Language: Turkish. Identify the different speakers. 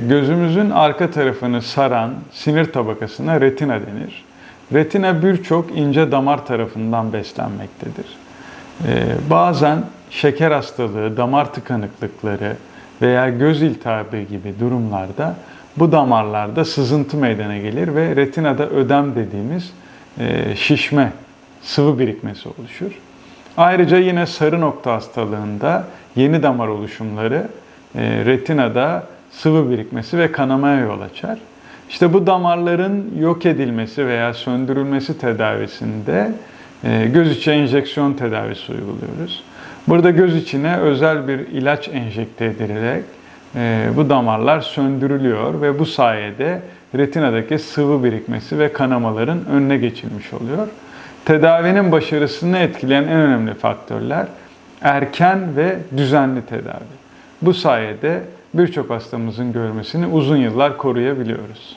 Speaker 1: Gözümüzün arka tarafını saran sinir tabakasına retina denir. Retina birçok ince damar tarafından beslenmektedir. Ee, bazen şeker hastalığı, damar tıkanıklıkları veya göz iltihabı gibi durumlarda bu damarlarda sızıntı meydana gelir ve retinada ödem dediğimiz e, şişme, sıvı birikmesi oluşur. Ayrıca yine sarı nokta hastalığında yeni damar oluşumları e, retinada sıvı birikmesi ve kanamaya yol açar. İşte bu damarların yok edilmesi veya söndürülmesi tedavisinde e, göz içi enjeksiyon tedavisi uyguluyoruz. Burada göz içine özel bir ilaç enjekte edilerek e, bu damarlar söndürülüyor ve bu sayede retinadaki sıvı birikmesi ve kanamaların önüne geçilmiş oluyor. Tedavinin başarısını etkileyen en önemli faktörler erken ve düzenli tedavi. Bu sayede birçok hastamızın görmesini uzun yıllar koruyabiliyoruz.